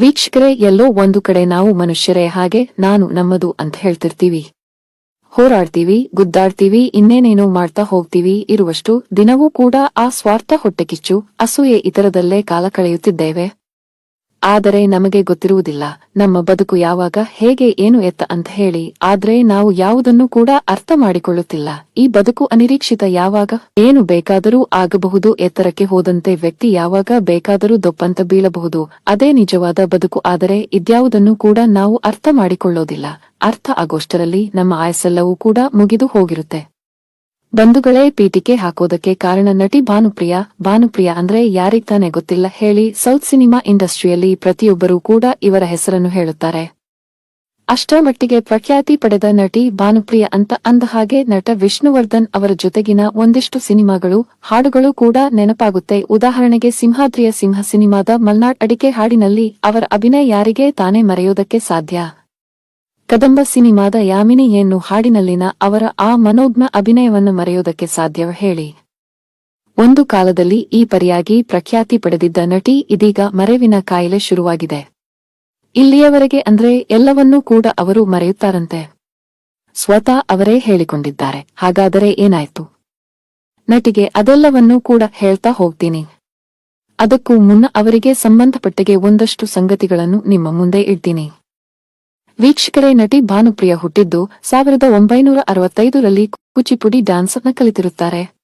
ವೀಕ್ಷಕರೇ, ಎಲ್ಲೋ ಒಂದು ಕಡೆ ನಾವು ಮನುಷ್ಯರೇ, ಹಾಗೆ ನಾನು ನಮ್ಮದು ಅಂತ ಹೇಳ್ತಿರ್ತೀವಿ. ಹೋರಾಡ್ತೀವಿ, ಗುದ್ದಾಡ್ತೀವಿ, ಇನ್ನೇನೇನೋ ಮಾಡ್ತಾ ಹೋಗ್ತೀವಿ, ಇರುವಷ್ಟು ದಿನವೂ ಕೂಡ ಆ ಸ್ವಾರ್ಥ ಹೊಟ್ಟೆಕಿಚ್ಚು ಅಸೂಯೆ ಇತರದಲ್ಲೇ ಕಾಲ ಕಳೆಯುತ್ತಿದ್ದೇವೆ. ಆದರೆ ನಮಗೆ ಗೊತ್ತಿರುವುದಿಲ್ಲ, ನಮ್ಮ ಬದುಕು ಯಾವಾಗ, ಹೇಗೆ, ಏನು ಎತ್ತ ಅಂತ ಹೇಳಿ, ಆದ್ರೆ ನಾವು ಯಾವುದನ್ನು ಕೂಡ ಅರ್ಥ ಮಾಡಿಕೊಳ್ಳುತ್ತಿಲ್ಲ ಈ ಬದುಕು ಅನಿರೀಕ್ಷಿತ ಯಾವಾಗ, ಏನು ಬೇಕಾದರೂ ಆಗಬಹುದು, ಎತ್ತರಕ್ಕೆ ಹೋದಂತೆ ವ್ಯಕ್ತಿ ಯಾವಾಗ ಬೇಕಾದರೂ ದೊಪ್ಪಂತ ಬೀಳಬಹುದು. ಅದೇ ನಿಜವಾದ ಬದುಕು ಆದರೆ ಇದ್ಯಾವುದನ್ನು ಕೂಡ ನಾವು ಅರ್ಥ ಮಾಡಿಕೊಳ್ಳೋದಿಲ್ಲ ಅರ್ಥ ಆಗೋಷ್ಟರಲ್ಲಿ ನಮ್ಮ ಆಯಸ್ಸೆಲ್ಲವೂ ಕೂಡ ಮುಗಿದು ಹೋಗಿರುತ್ತೆ. ಬಂಧುಗಳೇ ಪೀಟಿಕೆ ಹಾಕೋದಕ್ಕೆ ಕಾರಣ ನಟಿ ಭಾನುಪ್ರಿಯ. ಭಾನುಪ್ರಿಯ ಅಂದ್ರೆ ಯಾರಿಗ್ ತಾನೇ ಗೊತ್ತಿಲ್ಲ ಹೇಳಿ ಸೌತ್ ಸಿನಿಮಾ ಇಂಡಸ್ಟ್ರಿಯಲ್ಲಿ ಪ್ರತಿಯೊಬ್ಬರೂ ಕೂಡ ಇವರ ಹೆಸರನ್ನು ಹೇಳುತ್ತಾರೆ. ಅಷ್ಟರ ಮಟ್ಟಿಗೆ ಪ್ರಖ್ಯಾತಿ ಪಡೆದ ನಟಿ ಭಾನುಪ್ರಿಯ ಅಂತ ಅಂದ ಹಾಗೆ ನಟ ವಿಷ್ಣುವರ್ಧನ್ ಅವರ ಜೊತೆಗಿನ ಒಂದಿಷ್ಟು ಸಿನಿಮಾಗಳು, ಹಾಡುಗಳು ಕೂಡ ನೆನಪಾಗುತ್ತೆ. ಉದಾಹರಣೆಗೆ ಸಿಂಹಾದ್ರಿಯ ಸಿಂಹ ಸಿನಿಮಾದ ಮಲ್ನಾಡ್ ಅಡಿಕೆ ಹಾಡಿನಲ್ಲಿ ಅವರ ಅಭಿನಯ ಯಾರಿಗೆ ತಾನೇ ಮರೆಯೋದಕ್ಕೆ ಸಾಧ್ಯ? ಕದಂಬ ಸಿನಿಮಾದ ಯಾಮಿನಿ ಎನ್ನು ಹಾಡಿನಲ್ಲಿನ ಅವರ ಆ ಮನೋಜ್ಞ ಅಭಿನಯವನ್ನು ಮರೆಯುವುದಕ್ಕೆ ಸಾಧ್ಯವ ಹೇಳಿ. ಒಂದು ಕಾಲದಲ್ಲಿ ಈ ಪರಿಯಾಗಿ ಪ್ರಖ್ಯಾತಿ ಪಡೆದಿದ್ದ ನಟಿ ಇದೀಗ ಮರೆವಿನ ಕಾಯಿಲೆ ಶುರುವಾಗಿದೆ. ಇಲ್ಲಿಯವರೆಗೆ ಅಂದ್ರೆ ಎಲ್ಲವನ್ನೂ ಕೂಡ ಅವರು ಮರೆಯುತ್ತಾರಂತೆ. ಸ್ವತಃ ಅವರೇ ಹೇಳಿಕೊಂಡಿದ್ದಾರೆ. ಹಾಗಾದರೆ ಏನಾಯ್ತು? ನಟಿಗೆ ಅದೆಲ್ಲವನ್ನೂ ಕೂಡ ಹೇಳ್ತಾ ಹೋಗ್ತೀನಿ. ಅದಕ್ಕೂ ಮುನ್ನ ಅವರಿಗೆ ಸಂಬಂಧಪಟ್ಟಿಗೆ ಒಂದಷ್ಟು ಸಂಗತಿಗಳನ್ನು ನಿಮ್ಮ ಮುಂದೆ ಇಡ್ತೀನಿ. ವೀಕ್ಷಕರೇ, ನಟಿ ಭಾನುಪ್ರಿಯ ಹುಟ್ಟಿದ್ದು ಸಾವಿರದ ಒಂಬೈನೂರ ಅರವತ್ತೈದರಲ್ಲಿ ಕೂಚಿಪುಡಿ ಡ್ಯಾನ್ಸ್ ಅನ್ನ ಕಲಿತಿರುತ್ತಾರೆ.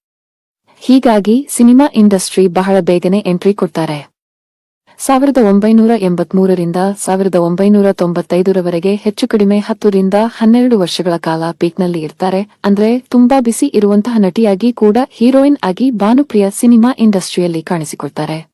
ಹೀಗಾಗಿ ಸಿನಿಮಾ ಇಂಡಸ್ಟ್ರಿ ಬಹಳ ಬೇಗನೆ ಎಂಟ್ರಿ ಕೊಡ್ತಾರೆ. ಸಾವಿರದ ಒಂಬೈನೂರ ಎಂಬತ್ಮೂರರಿಂದ ಸಾವಿರದ ಒಂಬೈನೂರ ತೊಂಬತ್ತೈದರವರೆಗೆ ಹೆಚ್ಚು ಕಡಿಮೆ ಹತ್ತರಿಂದ ಹನ್ನೆರಡು ವರ್ಷಗಳ ಕಾಲ ಪೀಕ್ನಲ್ಲಿ ಇರ್ತಾರೆ. ಅಂದ್ರೆ ತುಂಬಾ ಬಿಸಿ ಇರುವಂತಹ ನಟಿಯಾಗಿ ಕೂಡ ಹೀರೋಯಿನ್ ಆಗಿ ಭಾನುಪ್ರಿಯ ಸಿನಿಮಾ ಇಂಡಸ್ಟ್ರಿಯಲ್ಲಿ ಕಾಣಿಸಿಕೊಳ್ತಾರೆ.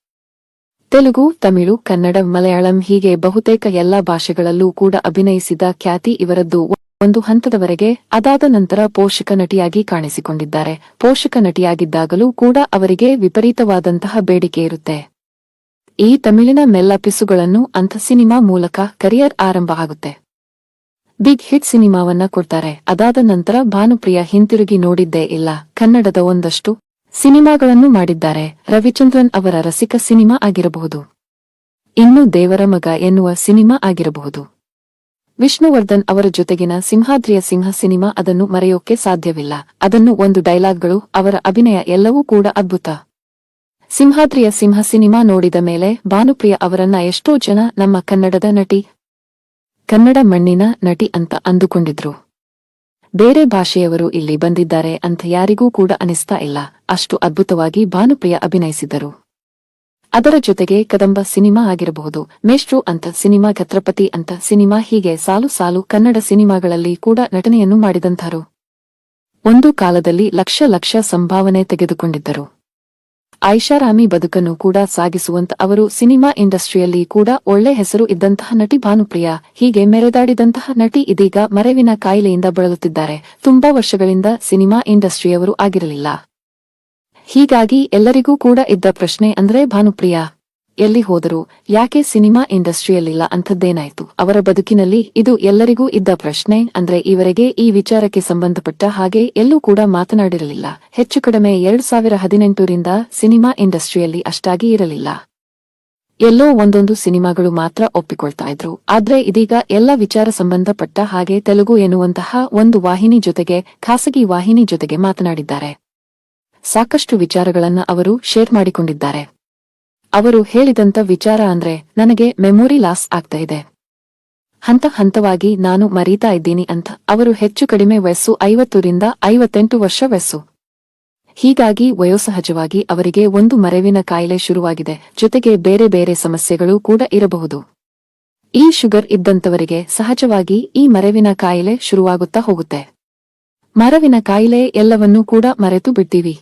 ತೆಲುಗು, ತಮಿಳು, ಕನ್ನಡ, ಮಲಯಾಳಂ ಹೀಗೆ ಬಹುತೇಕ ಎಲ್ಲಾ ಭಾಷೆಗಳಲ್ಲೂ ಕೂಡ ಅಭಿನಯಿಸಿದ ಖ್ಯಾತಿ ಇವರದ್ದು. ಒಂದು ಹಂತದವರೆಗೆ ಅದಾದ ನಂತರ ಪೋಷಕ ನಟಿಯಾಗಿ ಕಾಣಿಸಿಕೊಂಡಿದ್ದಾರೆ. ಪೋಷಕ ನಟಿಯಾಗಿದ್ದಾಗಲೂ ಕೂಡ ಅವರಿಗೆ ವಿಪರೀತವಾದಂತಹ ಬೇಡಿಕೆ ಇರುತ್ತೆ. ಈ ತಮಿಳಿನ ಮೆಲ್ಲ ಪಿಸುಗಳನ್ನು ಅಂಥ ಸಿನಿಮಾ ಮೂಲಕ ಕರಿಯರ್ ಆರಂಭ ಆಗುತ್ತೆ. ಬಿಗ್ ಹಿಟ್ ಸಿನಿಮಾವನ್ನ ಕೊಡ್ತಾರೆ. ಅದಾದ ನಂತರ ಭಾನುಪ್ರಿಯ ಹಿಂತಿರುಗಿ ನೋಡಿದ್ದೇ ಇಲ್ಲ. ಕನ್ನಡದ ಒಂದಷ್ಟು ಸಿನಿಮಾಗಳನ್ನು ಮಾಡಿದ್ದಾರೆ. ರವಿಚಂದ್ರನ್ ಅವರ ರಸಿಕ ಸಿನಿಮಾ ಆಗಿರಬಹುದು. ಇನ್ನು ದೇವರ ಮಗ ಎನ್ನುವ ಸಿನಿಮಾ ಆಗಿರಬಹುದು. ವಿಷ್ಣುವರ್ಧನ್ ಅವರ ಜೊತೆಗಿನ ಸಿಂಹಾದ್ರಿಯ ಸಿಂಹ ಸಿನಿಮಾ ಅದನ್ನು ಮರೆಯೋಕೆ ಸಾಧ್ಯವಿಲ್ಲ. ಅದನ್ನು ಒಂದು ಡೈಲಾಗ್ಗಳು, ಅವರ ಅಭಿನಯ ಎಲ್ಲವೂ ಕೂಡ ಅದ್ಭುತ. ಸಿಂಹಾದ್ರಿಯ ಸಿಂಹ ಸಿನಿಮಾ ನೋಡಿದ ಮೇಲೆ ಭಾನುಪ್ರಿಯ ಅವರನ್ನ ಎಷ್ಟೋ ಜನ ನಮ್ಮ ಕನ್ನಡದ ನಟಿ, ಕನ್ನಡ ಮಣ್ಣಿನ ನಟಿ ಅಂತ ಅಂದುಕೊಂಡಿದ್ರು. ಬೇರೆ ಭಾಷೆಯವರು ಇಲ್ಲಿ ಬಂದಿದ್ದಾರೆ ಅಂತ ಯಾರಿಗೂ ಕೂಡ ಅನಿಸ್ತಾ ಇಲ್ಲ. ಅಷ್ಟು ಅದ್ಭುತವಾಗಿ ಭಾನುಪ್ರಿಯ ಅಭಿನಯಿಸಿದರು. ಅದರ ಜೊತೆಗೆ ಕದಂಬ ಸಿನಿಮಾ ಆಗಿರಬಹುದು. ಮೇಷ್ಟ್ರು ಅಂತ ಸಿನಿಮಾ, ಛತ್ರಪತಿ ಅಂತ ಸಿನಿಮಾ, ಹೀಗೆ ಸಾಲು ಸಾಲು ಕನ್ನಡ ಸಿನಿಮಾಗಳಲ್ಲಿ ಕೂಡ ನಟನೆಯನ್ನು ಮಾಡಿದಂಥರು. ಒಂದು ಕಾಲದಲ್ಲಿ ಲಕ್ಷ ಲಕ್ಷ ಸಂಭಾವನೆ ತೆಗೆದುಕೊಂಡಿದ್ದರು. ಐಷಾರಾಮಿ ಬದುಕನ್ನು ಕೂಡ ಸಾಗಿಸುವಂತ ಅವರು ಸಿನಿಮಾ ಇಂಡಸ್ಟ್ರಿಯಲ್ಲಿ ಕೂಡ ಒಳ್ಳೆ ಹೆಸರು ಇದ್ದಂತಹ ನಟಿ ಭಾನುಪ್ರಿಯ. ಹೀಗೆ ಮೆರೆದಾಡಿದಂತಹ ನಟಿ ಇದೀಗ ಮರೆವಿನ ಕಾಯಿಲೆಯಿಂದ ಬಳಲುತ್ತಿದ್ದಾರೆ. ತುಂಬಾ ವರ್ಷಗಳಿಂದ ಸಿನಿಮಾ ಇಂಡಸ್ಟ್ರಿಯವರು ಆಗಿರಲಿಲ್ಲ. ಹೀಗಾಗಿ ಎಲ್ಲರಿಗೂ ಕೂಡ ಇದ್ದ ಪ್ರಶ್ನೆ ಅಂದ್ರೆ ಭಾನುಪ್ರಿಯ. ಎಲ್ಲಿ ಹೋದರು ಯಾಕೆ ಸಿನಿಮಾ ಇಂಡಸ್ಟ್ರಿಯಲ್ಲಿಲ್ಲ ಅಂಥದ್ದೇನಾಯ್ತು? ಅವರ ಬದುಕಿನಲ್ಲಿ ಇದು ಎಲ್ಲರಿಗೂ ಇದ್ದ ಪ್ರಶ್ನೆ. ಅಂದ್ರೆ ಈವರೆಗೆ ಈ ವಿಚಾರಕ್ಕೆ ಸಂಬಂಧಪಟ್ಟ ಹಾಗೆ ಎಲ್ಲೂ ಕೂಡ ಮಾತನಾಡಿರಲಿಲ್ಲ. ಹೆಚ್ಚು ಕಡಿಮೆ ಎರಡು ಸಾವಿರ ಹದಿನೆಂಟರಿಂದ ಸಿನಿಮಾ ಇಂಡಸ್ಟ್ರಿಯಲ್ಲಿ ಅಷ್ಟಾಗಿ ಇರಲಿಲ್ಲ. ಎಲ್ಲೋ ಒಂದೊಂದು ಸಿನಿಮಾಗಳು ಮಾತ್ರ ಒಪ್ಪಿಕೊಳ್ತಾ ಇದ್ರು. ಆದ್ರೆ ಇದೀಗ ಎಲ್ಲ ವಿಚಾರ ಸಂಬಂಧಪಟ್ಟ ಹಾಗೆ ತೆಲುಗು ಎನ್ನುವಂತಹ ಒಂದು ವಾಹಿನಿ ಜೊತೆಗೆ, ಖಾಸಗಿ ವಾಹಿನಿ ಜೊತೆಗೆ ಮಾತನಾಡಿದ್ದಾರೆ. ಸಾಕಷ್ಟು ವಿಚಾರಗಳನ್ನ ಅವರು ಶೇರ್ ಮಾಡಿಕೊಂಡಿದ್ದಾರೆ. ಅವರು ಹೇಳಿದಂತ ವಿಚಾರ ಅಂದ್ರೆ ನನಗೆ ಮೆಮೊರಿ ಲಾಸ್ ಆಗ್ತಾ ಇದೆ. ಹಂತ ಹಂತವಾಗಿ ನಾನು ಮರೀತಾ ಇದ್ದೀನಿ ಅಂತ ಅವರು ಹೆಚ್ಚು ಕಡಿಮೆ ವಯಸ್ಸು ಐವತ್ತರಿಂದ ಐವತ್ತೆಂಟು ವರ್ಷ ವಯಸ್ಸು. ಹೀಗಾಗಿ ವಯೋಸಹಜವಾಗಿ ಅವರಿಗೆ ಒಂದು ಮರೆವಿನ ಕಾಯಿಲೆ ಶುರುವಾಗಿದೆ. ಜೊತೆಗೆ ಬೇರೆ ಬೇರೆ ಸಮಸ್ಯೆಗಳು ಕೂಡ ಇರಬಹುದು. ಈ ಶುಗರ್ ಇದ್ದಂತವರಿಗೆ ಸಹಜವಾಗಿ ಈ ಮರೆವಿನ ಕಾಯಿಲೆ ಶುರುವಾಗುತ್ತಾ ಹೋಗುತ್ತೆ. ಮರವಿನ ಕಾಯಿಲೆ ಎಲ್ಲವನ್ನೂ ಕೂಡ ಮರೆತು ಬಿಡ್ತೀವಿ.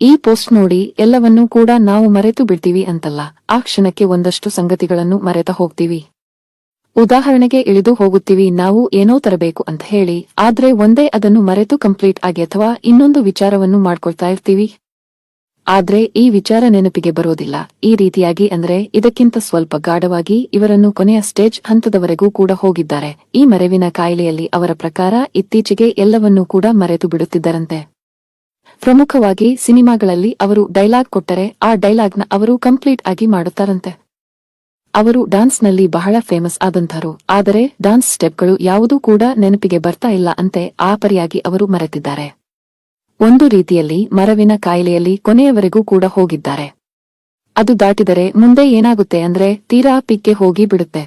ಈ ಪೋಸ್ಟ್ ನೋಡಿ ಎಲ್ಲವನ್ನೂ ಕೂಡ ನಾವು ಮರೆತು ಬಿಡ್ತೀವಿ ಅಂತಲ್ಲ. ಆ ಕ್ಷಣಕ್ಕೆ ಒಂದಷ್ಟು ಸಂಗತಿಗಳನ್ನು ಮರೆತ ಹೋಗ್ತೀವಿ. ಉದಾಹರಣೆಗೆ ಇಳಿದು ಹೋಗುತ್ತೀವಿ, ನಾವು ಏನೋ ತರಬೇಕು ಅಂತ ಹೇಳಿ, ಆದ್ರೆ ಒಂದೇ ಅದನ್ನು ಮರೆತು ಕಂಪ್ಲೀಟ್ ಆಗಿ ಅಥವಾ ಇನ್ನೊಂದು ವಿಚಾರವನ್ನು ಮಾಡ್ಕೊಳ್ತಾ ಇರ್ತೀವಿ. ಆದ್ರೆ ಈ ವಿಚಾರ ನೆನಪಿಗೆ ಬರೋದಿಲ್ಲ. ಈ ರೀತಿಯಾಗಿ ಅಂದ್ರೆ ಇದಕ್ಕಿಂತ ಸ್ವಲ್ಪ ಗಾಢವಾಗಿ ಇವರನ್ನು ಕೊನೆಯ ಸ್ಟೇಜ್ ಹಂತದವರೆಗೂ ಕೂಡ ಹೋಗಿದ್ದಾರೆ. ಈ ಮರೆವಿನ ಕಾಯಿಲೆಯಲ್ಲಿ ಅವರ ಪ್ರಕಾರ ಇತ್ತೀಚೆಗೆ ಎಲ್ಲವನ್ನೂ ಕೂಡ ಮರೆತು ಬಿಡುತ್ತಿದ್ದರಂತೆ. ಪ್ರಮುಖವಾಗಿ ಸಿನಿಮಾಗಳಲ್ಲಿ ಅವರು ಡೈಲಾಗ್ ಕೊಟ್ಟರೆ ಆ ಡೈಲಾಗ್ನ ಅವರು ಕಂಪ್ಲೀಟ್ ಆಗಿ ಮಾಡುತ್ತಾರಂತೆ. ಅವರು ಡಾನ್ಸ್ನಲ್ಲಿ ಬಹಳ ಫೇಮಸ್ ಆದಂಥರು, ಆದರೆ ಡಾನ್ಸ್ ಸ್ಟೆಪ್ಗಳು ಯಾವುದೂ ಕೂಡ ನೆನಪಿಗೆ ಬರ್ತಾ ಇಲ್ಲ ಅಂತೆ ಆ ಪರಿಯಾಗಿ ಅವರು ಮರೆತಿದ್ದಾರೆ. ಒಂದು ರೀತಿಯಲ್ಲಿ ಮರವಿನ ಕಾಯಿಲೆಯಲ್ಲಿ ಕೊನೆಯವರೆಗೂ ಕೂಡ ಹೋಗಿದ್ದಾರೆ. ಅದು ದಾಟಿದರೆ ಮುಂದೆ ಏನಾಗುತ್ತೆ ಅಂದ್ರೆ ತೀರಾ ಪಿಕ್ಕೆ ಹೋಗಿ ಬಿಡುತ್ತೆ.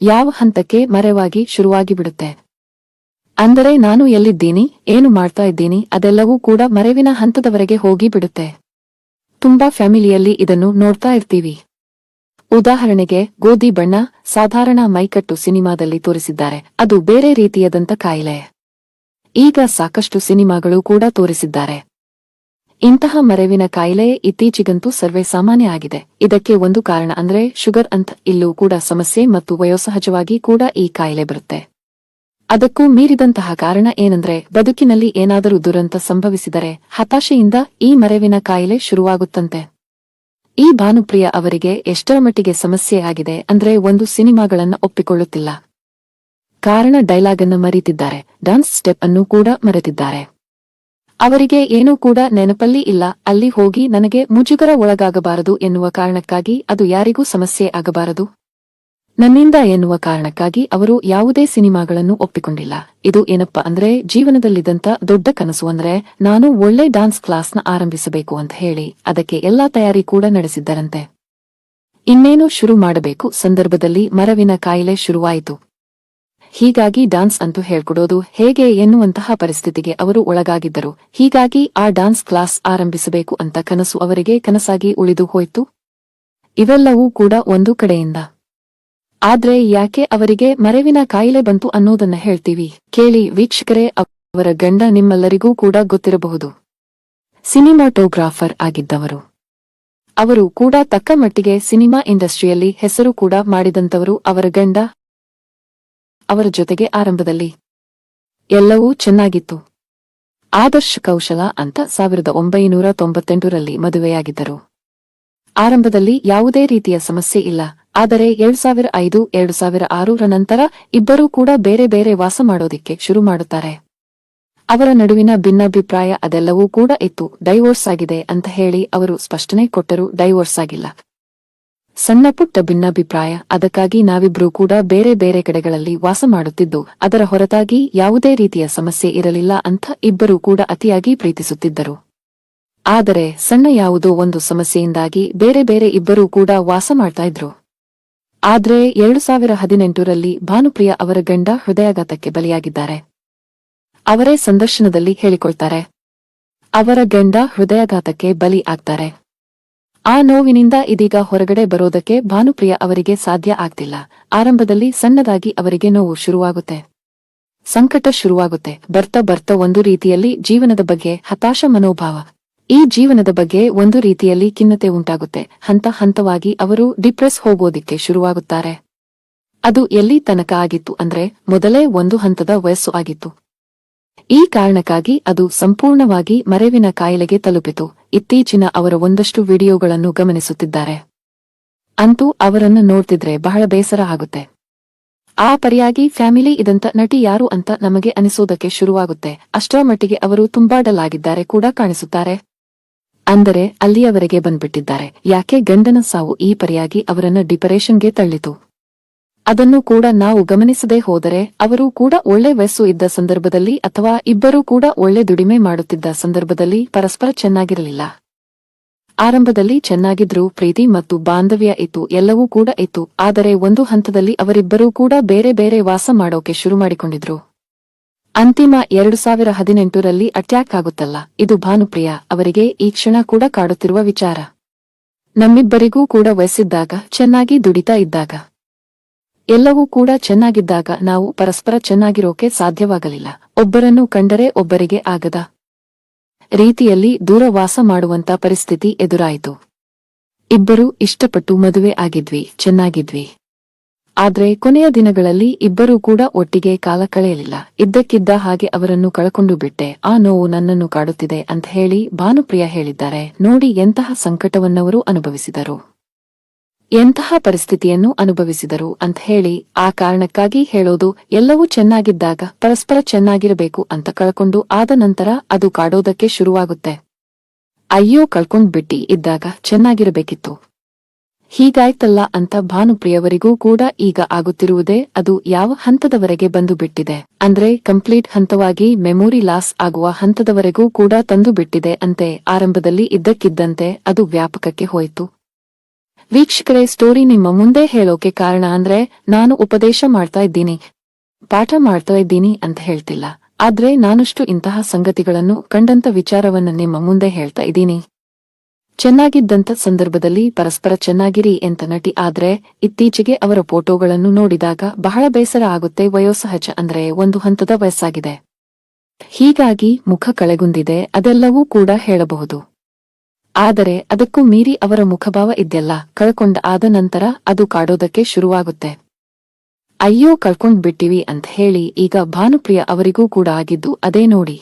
ಯಾವ ಹಂತಕ್ಕೆ ಮರೆವಾಗಿ ಶುರುವಾಗಿ ಬಿಡುತ್ತೆ ಅಂದರೆ ನಾನು ಎಲ್ಲಿದ್ದೀನಿ, ಏನು ಮಾಡ್ತಾ ಇದ್ದೀನಿ, ಅದೆಲ್ಲವೂ ಕೂಡ ಮರೆವಿನ ಹಂತದವರೆಗೆ ಹೋಗಿ ಬಿಡುತ್ತೆ. ತುಂಬಾ ಫ್ಯಾಮಿಲಿಯಲ್ಲಿ ಇದನ್ನು ನೋಡ್ತಾ ಇರ್ತೀವಿ. ಉದಾಹರಣೆಗೆ, ಗೋಧಿ ಬಣ್ಣ ಸಾಧಾರಣ ಮೈಕಟ್ಟು ಸಿನಿಮಾದಲ್ಲಿ ತೋರಿಸಿದ್ದಾರೆ, ಅದು ಬೇರೆ ರೀತಿಯದಂತ ಕಾಯಿಲೆ. ಈಗ ಸಾಕಷ್ಟು ಸಿನಿಮಾಗಳು ಕೂಡ ತೋರಿಸಿದ್ದಾರೆ. ಇಂತಹ ಮರೆವಿನ ಕಾಯಿಲೆ ಇತ್ತೀಚಿಗಂತೂ ಸರ್ವೇ ಸಾಮಾನ್ಯ ಆಗಿದೆ. ಇದಕ್ಕೆ ಒಂದು ಕಾರಣ ಅಂದ್ರೆ, ಶುಗರ್ ಅಂತ ಇಲ್ಲೂ ಕೂಡ ಸಮಸ್ಯೆ ಮತ್ತು ವಯೋಸಹಜವಾಗಿ ಕೂಡ ಈ ಕಾಯಿಲೆ ಬರುತ್ತೆ. ಅದಕ್ಕೂ ಮೀರಿದಂತಹ ಕಾರಣ ಏನಂದ್ರೆ ಬದುಕಿನಲ್ಲಿ ಏನಾದರೂ ದುರಂತ ಸಂಭವಿಸಿದರೆ ಹತಾಶೆಯಿಂದ ಈ ಮರೆವಿನ ಕಾಯಿಲೆ ಶುರುವಾಗುತ್ತಂತೆ. ಈ ಭಾನುಪ್ರಿಯ ಅವರಿಗೆ ಎಷ್ಟರ ಮಟ್ಟಿಗೆ ಸಮಸ್ಯೆ ಆಗಿದೆ ಅಂದ್ರೆ ಒಂದು ಸಿನಿಮಾಗಳನ್ನ ಒಪ್ಪಿಕೊಳ್ಳುತ್ತಿಲ್ಲ. ಕಾರಣ ಡೈಲಾಗ್ ಅನ್ನು ಮರೀತಿದ್ದಾರೆ, ಡಾನ್ಸ್ ಸ್ಟೆಪ್ ಅನ್ನು ಕೂಡ ಮರೆತಿದ್ದಾರೆ. ಅವರಿಗೆ ಏನೂ ಕೂಡ ನೆನಪಲ್ಲಿ ಇಲ್ಲ, ಅಲ್ಲಿ ಹೋಗಿ ನನಗೆ ಮುಜುಗರ ಒಳಗಾಗಬಾರದು ಎನ್ನುವ ಕಾರಣಕ್ಕಾಗಿ ಅದು ಯಾರಿಗೂ ಸಮಸ್ಯೆ ಆಗಬಾರದು. ನನ್ನಿಂದ ಎನ್ನುವ ಕಾರಣಕ್ಕಾಗಿ ಅವರು ಯಾವುದೇ ಸಿನಿಮಾಗಳನ್ನು ಒಪ್ಪಿಕೊಂಡಿಲ್ಲ. ಇದು ಏನಪ್ಪ ಅಂದ್ರೆ ಜೀವನದಲ್ಲಿದ್ದಂತ ದೊಡ್ಡ ಕನಸು ಅಂದ್ರೆ, ನಾನು ಒಳ್ಳೆ ಡಾನ್ಸ್ ಕ್ಲಾಸ್ನ ಆರಂಭಿಸಬೇಕು ಅಂತ ಹೇಳಿ, ಅದಕ್ಕೆ ಎಲ್ಲಾ ತಯಾರಿ ಕೂಡ ನಡೆಸಿದ್ದರಂತೆ. ಇನ್ನೇನು ಶುರು ಮಾಡಬೇಕು ಸಂದರ್ಭದಲ್ಲಿ ಮರವಿನ ಕಾಯಿಲೆ ಶುರುವಾಯಿತು. ಹೀಗಾಗಿ ಡಾನ್ಸ್ ಅಂತೂ ಹೇಳ್ಕೊಡೋದು ಹೇಗೆ ಎನ್ನುವಂತಹ ಪರಿಸ್ಥಿತಿಗೆ ಅವರು ಒಳಗಾಗಿದ್ದರು. ಹೀಗಾಗಿ ಆ ಡಾನ್ಸ್ ಕ್ಲಾಸ್ ಆರಂಭಿಸಬೇಕು ಅಂತ ಕನಸು ಅವರಿಗೆ ಕನಸಾಗಿ ಉಳಿದು ಹೋಯ್ತು. ಇವೆಲ್ಲವೂ ಕೂಡ ಒಂದು ಕಡೆಯಿಂದ. ಆದ್ರೆ ಯಾಕೆ ಅವರಿಗೆ ಮರೆವಿನ ಕಾಯಿಲೆ ಬಂತು ಅನ್ನೋದನ್ನ ಹೇಳ್ತೀವಿ. ಕೇಳಿ ವೀಕ್ಷಕರೇ, ಅವರ ಗಂಡ ನಿಮ್ಮೆಲ್ಲರಿಗೂ ಕೂಡ ಗೊತ್ತಿರಬಹುದು. ಸಿನಿಮಾಟೋಗ್ರಾಫರ್ ಆಗಿದ್ದವರು. ಅವರು ಕೂಡ ತಕ್ಕ ಮಟ್ಟಿಗೆ ಸಿನಿಮಾ ಇಂಡಸ್ಟ್ರಿಯಲ್ಲಿ ಹೆಸರು ಕೂಡ ಮಾಡಿದಂತವರು ಅವರ ಗಂಡ, ಅವರ ಜೊತೆಗೆ ಆರಂಭದಲ್ಲಿ. ಎಲ್ಲವೂ ಚೆನ್ನಾಗಿತ್ತು. ಆದರ್ಶ ಕೌಶಲ ಅಂತ ಸಾವಿರದ ಒಂಬೈನೂರ ತೊಂಬತ್ತೆಂಟರಲ್ಲಿ ಮದುವೆಯಾಗಿದ್ದರು. ಆರಂಭದಲ್ಲಿ ಯಾವುದೇ ರೀತಿಯ ಸಮಸ್ಯೆ ಇಲ್ಲ. ಆದರೆ ಎರಡ್ ಸಾವಿರ ಐದು, ಎರಡು ಸಾವಿರ ಆರೂರ ನಂತರ ಇಬ್ಬರೂ ಕೂಡ ಬೇರೆ ಬೇರೆ ವಾಸ ಮಾಡೋದಿಕ್ಕೆ ಶುರು ಮಾಡುತ್ತಾರೆ. ಅವರ ನಡುವಿನ ಭಿನ್ನಾಭಿಪ್ರಾಯ ಅದೆಲ್ಲವೂ ಕೂಡ ಇತ್ತು. ಡೈವೋರ್ಸ್ ಆಗಿದೆ ಅಂತ ಹೇಳಿ ಅವರು ಸ್ಪಷ್ಟನೆ ಕೊಟ್ಟರು ಡೈವೋರ್ಸ್ ಆಗಿಲ್ಲ. ಸಣ್ಣ ಪುಟ್ಟ ಭಿನ್ನಾಭಿಪ್ರಾಯ. ಅದಕ್ಕಾಗಿ ನಾವಿಬ್ರೂ ಕೂಡ ಬೇರೆ ಬೇರೆ ಕಡೆಗಳಲ್ಲಿ ವಾಸ ಮಾಡುತ್ತಿದ್ದು, ಅದರ ಹೊರತಾಗಿ ಯಾವುದೇ ರೀತಿಯ ಸಮಸ್ಯೆ ಇರಲಿಲ್ಲ ಅಂತ ಇಬ್ಬರೂ ಕೂಡ ಅತಿಯಾಗಿ ಪ್ರೀತಿಸುತ್ತಿದ್ದರು. ಆದರೆ ಸಣ್ಣ ಯಾವುದೋ ಒಂದು ಸಮಸ್ಯೆಯಿಂದಾಗಿ ಬೇರೆ ಬೇರೆ ಇಬ್ಬರೂ ಕೂಡ ವಾಸ ಮಾಡ್ತಾ ಇದ್ರು. ಆದ್ರೆ ಎರಡು ಸಾವಿರ ಹದಿನೆಂಟರಲ್ಲಿ ಭಾನುಪ್ರಿಯ ಅವರ ಗಂಡ ಹೃದಯಾಘಾತಕ್ಕೆ ಬಲಿಯಾಗಿದ್ದಾರೆ. ಅವರೇ ಸಂದರ್ಶನದಲ್ಲಿ ಹೇಳಿಕೊಳ್ತಾರೆ. ಅವರ ಗಂಡ ಹೃದಯಾಘಾತಕ್ಕೆ ಬಲಿ ಆಗ್ತಾರೆ. ಆ ನೋವಿನಿಂದ ಇದೀಗ ಹೊರಗಡೆ ಬರೋದಕ್ಕೆ ಭಾನುಪ್ರಿಯ ಅವರಿಗೆ ಸಾಧ್ಯ ಆಗ್ತಿಲ್ಲ. ಆರಂಭದಲ್ಲಿ ಸಣ್ಣದಾಗಿ ಅವರಿಗೆ ನೋವು ಶುರುವಾಗುತ್ತೆ. ಸಂಕಟ ಶುರುವಾಗುತ್ತೆ. ಬರ್ತಾ ಬರ್ತಾ ಒಂದು ರೀತಿಯಲ್ಲಿ ಜೀವನದ ಬಗ್ಗೆ ಹತಾಶ ಮನೋಭಾವ. ಈ ಜೀವನದ ಬಗ್ಗೆ ಒಂದು ರೀತಿಯಲ್ಲಿ ಖಿನ್ನತೆ ಉಂಟಾಗುತ್ತೆ. ಹಂತ ಹಂತವಾಗಿ ಅವರು ಡಿಪ್ರೆಸ್ ಹೋಗೋದಿಕ್ಕೆ ಶುರುವಾಗುತ್ತಾರೆ. ಅದು ಎಲ್ಲಿ ತನಕ ಆಗಿತ್ತು ಅಂದ್ರೆ ಮೊದಲೇ ಒಂದು ಹಂತದ ವಯಸ್ಸು ಆಗಿತ್ತು. ಈ ಕಾರಣಕ್ಕಾಗಿ ಅದು ಸಂಪೂರ್ಣವಾಗಿ ಮರೆವಿನ ಕಾಯಿಲೆಗೆ ತಲುಪಿತು. ಇತ್ತೀಚಿನ ಅವರ ಒಂದಷ್ಟು ವಿಡಿಯೋಗಳನ್ನು ಗಮನಿಸುತ್ತಿದ್ದಾರೆ. ಅಂತೂ ಅವರನ್ನು ನೋಡ್ತಿದ್ರೆ ಬಹಳ ಬೇಸರ ಆಗುತ್ತೆ. ಆ ಪರಿಯಾಗಿ ಫ್ಯಾಮಿಲಿ ಇದಂತ ನಟಿ ಯಾರು ಅಂತ ನಮಗೆ ಅನಿಸೋದಕ್ಕೆ ಶುರುವಾಗುತ್ತೆ. ಅಷ್ಟರ ಮಟ್ಟಿಗೆ ಅವರು ತುಂಬಾ ಕೂಡ ಕಾಣಿಸುತ್ತಾರೆ. ಅಂದರೆ ಅಲ್ಲಿಯವರೆಗೆ ಬಂದ್ಬಿಟ್ಟಿದ್ದಾರೆ. ಯಾಕೆ ಗಂಡನ ಸಾವು ಈ ಪರಿಯಾಗಿ ಅವರನ್ನ ಡಿಪರೇಷನ್ಗೆ ತಳ್ಳಿತು? ಅದನ್ನು ಕೂಡ ನಾವು ಗಮನಿಸದೇ ಹೋದರೆ ಅವರು ಕೂಡ ಒಳ್ಳೆ ವಯಸ್ಸು ಇದ್ದ ಸಂದರ್ಭದಲ್ಲಿ ಅಥವಾ ಇಬ್ಬರೂ ಕೂಡ ಒಳ್ಳೆ ದುಡಿಮೆ ಮಾಡುತ್ತಿದ್ದ ಸಂದರ್ಭದಲ್ಲಿ ಪರಸ್ಪರ ಚೆನ್ನಾಗಿರಲಿಲ್ಲ. ಆರಂಭದಲ್ಲಿ ಚೆನ್ನಾಗಿದ್ರು, ಪ್ರೀತಿ ಮತ್ತು ಬಾಂಧವ್ಯ ಇತ್ತು, ಎಲ್ಲವೂ ಕೂಡ ಇತ್ತು. ಆದರೆ ಒಂದು ಹಂತದಲ್ಲಿ ಅವರಿಬ್ಬರೂ ಕೂಡ ಬೇರೆ ಬೇರೆ ವಾಸ ಮಾಡೋಕೆ ಶುರು ಮಾಡಿಕೊಂಡಿದ್ರು. ಅಂತಿಮ ಎರಡು ಸಾವಿರ ಹದಿನೆಂಟರಲ್ಲಿ ಅಟ್ಯಾಕ್ ಆಗುತ್ತಲ್ಲ. ಇದು ಭಾನುಪ್ರಿಯ, ಅವರಿಗೆ ಈ ಕ್ಷಣ ಕೂಡ ಕಾಡುತ್ತಿರುವ ವಿಚಾರ. ನಮ್ಮಿಬ್ಬರಿಗೂ ಕೂಡ ವಯಸ್ಸಿದ್ದಾಗ, ಚೆನ್ನಾಗಿ ದುಡಿತಾ ಇದ್ದಾಗ. ಎಲ್ಲವೂ ಕೂಡ ಚೆನ್ನಾಗಿದ್ದಾಗ ನಾವು ಪರಸ್ಪರ ಚೆನ್ನಾಗಿರೋಕೆ ಸಾಧ್ಯವಾಗಲಿಲ್ಲ. ಒಬ್ಬರನ್ನು ಕಂಡರೆ ಒಬ್ಬರಿಗೆ ಆಗದ ರೀತಿಯಲ್ಲಿ ದೂರವಾಸ ಮಾಡುವಂತ ಪರಿಸ್ಥಿತಿ ಎದುರಾಯಿತು. ಇಬ್ಬರು ಇಷ್ಟಪಟ್ಟು ಮದುವೆ ಆಗಿದ್ವಿ, ಚೆನ್ನಾಗಿದ್ವಿ. ಆದ್ರೆ ಕೊನೆಯ ದಿನಗಳಲ್ಲಿ ಇಬ್ಬರೂ ಕೂಡ ಒಟ್ಟಿಗೆ ಕಾಲ ಕಳೆಯಲಿಲ್ಲ. ಇದ್ದಕ್ಕಿದ್ದ ಹಾಗೆ ಅವರನ್ನು ಕಳಕೊಂಡು ಬಿಟ್ಟೆ. ಆ ನೋವು ನನ್ನನ್ನು ಕಾಡುತ್ತಿದೆ ಅಂತ ಹೇಳಿ ಭಾನುಪ್ರಿಯ ಹೇಳಿದ್ದಾರೆ. ನೋಡಿ ಎಂತಹ ಸಂಕಟವನ್ನವರು ಅನುಭವಿಸಿದರು. ಎಂತಹ ಪರಿಸ್ಥಿತಿಯನ್ನು ಅನುಭವಿಸಿದರು ಅಂತ ಹೇಳಿ ಆ ಕಾರಣಕ್ಕಾಗಿ ಹೇಳೋದು, ಎಲ್ಲವೂ ಚೆನ್ನಾಗಿದ್ದಾಗ ಪರಸ್ಪರ ಚೆನ್ನಾಗಿರಬೇಕು ಅಂತ ಕಳ್ಕೊಂಡು ಆದ ನಂತರ ಅದು ಕಾಡೋದಕ್ಕೆ ಶುರುವಾಗುತ್ತೆ. ಅಯ್ಯೋ, ಕಳ್ಕೊಂಡ್ಬಿಟ್ಟಿ. ಇದ್ದಾಗ ಚೆನ್ನಾಗಿರಬೇಕಿತ್ತು. ಹೀಗಾಯ್ತಲ್ಲ ಅಂತ ಭಾನುಪ್ರಿಯವರಿಗೂ ಕೂಡ ಈಗ ಆಗುತ್ತಿರುವುದೇ ಅದು ಯಾವ ಹಂತದವರೆಗೆ ಬಂದು ಬಿಟ್ಟಿದೆ ಅಂದ್ರೆ ಕಂಪ್ಲೀಟ್ ಹಂತವಾಗಿ ಮೆಮೊರಿ ಲಾಸ್ ಆಗುವ ಹಂತದವರೆಗೂ ಕೂಡ ತಂದು ಬಿಟ್ಟಿದೆ ಅಂತೆ ಆರಂಭದಲ್ಲಿ ಇದ್ದಕ್ಕಿದ್ದಂತೆ ಅದು ವ್ಯಾಪಕಕ್ಕೆ ಹೋಯಿತು. ವೀಕ್ಷಕರೇ, ಸ್ಟೋರಿ ನಿಮ್ಮ ಮುಂದೆ ಹೇಳೋಕೆ ಕಾರಣ ಅಂದ್ರೆ ನಾನು ಉಪದೇಶ ಮಾಡ್ತಾ ಇದ್ದೀನಿ. ಪಾಠ ಮಾಡ್ತಾ ಇದ್ದೀನಿ ಅಂತ ಹೇಳ್ತಿಲ್ಲ. ಆದ್ರೆ ನಾನಷ್ಟು ಇಂತಹ ಸಂಗತಿಗಳನ್ನು ಕಂಡಂತ ವಿಚಾರವನ್ನ ನಿಮ್ಮ ಮುಂದೆ ಹೇಳ್ತಾ ಇದ್ದೀನಿ. ಚೆನ್ನಾಗಿದ್ದಂತ ಸಂದರ್ಭದಲ್ಲಿ ಪರಸ್ಪರ ಚೆನ್ನಾಗಿರಿ ಎಂತ ನಟಿ ಆದ್ರೆ ಇತ್ತೀಚೆಗೆ ಅವರ ಫೋಟೋಗಳನ್ನು ನೋಡಿದಾಗ ಬಹಳ ಬೇಸರ ಆಗುತ್ತೆ ವಯೋಸಹಜ ಅಂದ್ರೆ ಒಂದು ಹಂತದ ವಯಸ್ಸಾಗಿದೆ. ಹೀಗಾಗಿ ಮುಖ ಕಳೆಗುಂದಿದೆ, ಅದೆಲ್ಲವೂ ಕೂಡ ಹೇಳಬಹುದು. ಆದರೆ ಅದಕ್ಕೂ ಮೀರಿ ಅವರ ಮುಖಭಾವ ಇದೆಯಲ್ಲ, ಕಳ್ಕೊಂಡ ಆದ ನಂತರ ಅದು ಕಾಡೋದಕ್ಕೆ ಶುರುವಾಗುತ್ತೆ. ಅಯ್ಯೋ ಕಳ್ಕೊಂಡ್ಬಿಟ್ಟಿವಿ ಅಂತ ಹೇಳಿ ಈಗ ಭಾನುಪ್ರಿಯ ಅವರಿಗೂ ಕೂಡ ಆಗಿದ್ದು ಅದೇ ನೋಡಿ.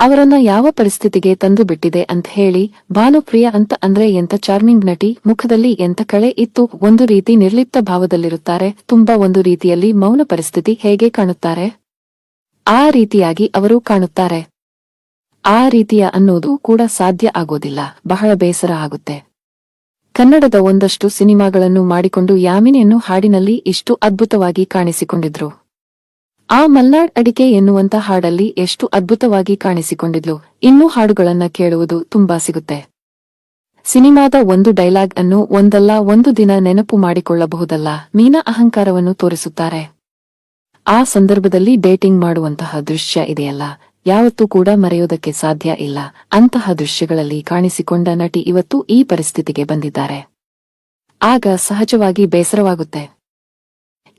ಅವರನ್ನ ಯಾವ ಪರಿಸ್ಥಿತಿಗೆ ತಂದು ಬಿಟ್ಟಿದೆ ಅಂತ ಹೇಳಿ, ಭಾನುಪ್ರಿಯ ಅಂತ ಅಂದ್ರೆ ಎಂತ ಚಾರ್ಮಿಂಗ್ ನಟಿ ಮುಖದಲ್ಲಿ ಎಂತ ಕಳೆ ಇತ್ತು ಒಂದು ರೀತಿ ನಿರ್ಲಿಪ್ತ ಭಾವದಲ್ಲಿರುತ್ತಾರೆ, ತುಂಬಾ ಒಂದು ರೀತಿಯಲ್ಲಿ ಮೌನ ಪರಿಸ್ಥಿತಿ ಹೇಗೆ ಕಾಣುತ್ತಾರೆ? ಆ ರೀತಿಯಾಗಿ ಅವರು ಕಾಣುತ್ತಾರೆ. ಆ ರೀತಿಯ ಅನ್ನೋದು ಕೂಡ ಸಾಧ್ಯ ಆಗೋದಿಲ್ಲ, ಬಹಳ ಬೇಸರ ಆಗುತ್ತೆ. ಕನ್ನಡದ ಒಂದಷ್ಟು ಸಿನಿಮಾಗಳನ್ನು ಮಾಡಿಕೊಂಡು ಯಾಮಿನಿಯನ್ನು ಹಾಡಿನಲ್ಲಿ ಇಷ್ಟು ಅದ್ಭುತವಾಗಿ ಕಾಣಿಸಿಕೊಂಡಿದ್ರು. ಆ ಮಲ್ನಾಡ್ ಅಡಿಕೆ ಎನ್ನುವಂತ ಹಾಡಲ್ಲಿ ಎಷ್ಟು ಅದ್ಭುತವಾಗಿ ಕಾಣಿಸಿಕೊಂಡಿದ್ಲು. ಇನ್ನೂ ಹಾಡುಗಳನ್ನ ಕೇಳುವುದು ತುಂಬಾ ಸಿಗುತ್ತೆ. ಸಿನಿಮಾದ ಒಂದು ಡೈಲಾಗ್ ಅನ್ನು ಒಂದಲ್ಲ ಒಂದು ದಿನ ನೆನಪು ಮಾಡಿಕೊಳ್ಳಬಹುದಲ್ಲ. ಮೀನ ಅಹಂಕಾರವನ್ನು ತೋರಿಸುತ್ತಾರೆ. ಆ ಸಂದರ್ಭದಲ್ಲಿ ಡೇಟಿಂಗ್ ಮಾಡುವಂತಹ ದೃಶ್ಯ ಇದೆಯಲ್ಲ. ಯಾವತ್ತೂ ಕೂಡ ಮರೆಯೋದಕ್ಕೆ ಸಾಧ್ಯ ಇಲ್ಲ. ಅಂತಹ ದೃಶ್ಯಗಳಲ್ಲಿ ಕಾಣಿಸಿಕೊಂಡ ನಟಿ ಇವತ್ತು ಈ ಪರಿಸ್ಥಿತಿಗೆ ಬಂದಿದ್ದಾರೆ. ಆಗ ಸಹಜವಾಗಿ ಬೇಸರವಾಗುತ್ತೆ.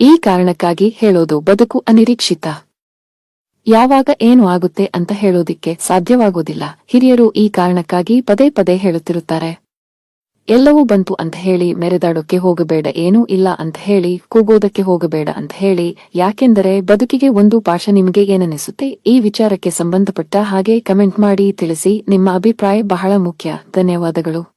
ಈ ಕಾರಣಕ್ಕಾಗಿ ಹೇಳೋದು ಬದುಕು ಅನಿರೀಕ್ಷಿತ. ಯಾವಾಗ ಏನು ಆಗುತ್ತೆ ಅಂತ ಹೇಳೋದಿಕ್ಕೆ ಸಾಧ್ಯವಾಗೋದಿಲ್ಲ. ಹಿರಿಯರು ಈ ಕಾರಣಕ್ಕಾಗಿ ಪದೇ ಪದೇ ಹೇಳುತ್ತಿರುತ್ತಾರೆ. ಎಲ್ಲವೂ ಬಂತು ಅಂತ ಹೇಳಿ ಮೆರೆದಾಡೋಕೆ ಹೋಗಬೇಡ, ಏನೂ ಇಲ್ಲ ಅಂತ ಹೇಳಿ, ಕೂಗೋದಕ್ಕೆ ಹೋಗಬೇಡ ಅಂತ ಹೇಳಿ, ಯಾಕೆಂದರೆ ಬದುಕಿಗೆ ಒಂದು ಪಾಠ ನಿಮಗೆ ಏನನಿಸುತ್ತೆ ಈ ವಿಚಾರಕ್ಕೆ ಸಂಬಂಧಪಟ್ಟ ಹಾಗೆ ಕಮೆಂಟ್ ಮಾಡಿ ತಿಳಿಸಿ, ನಿಮ್ಮ ಅಭಿಪ್ರಾಯ ಬಹಳ ಮುಖ್ಯ. ಧನ್ಯವಾದಗಳು.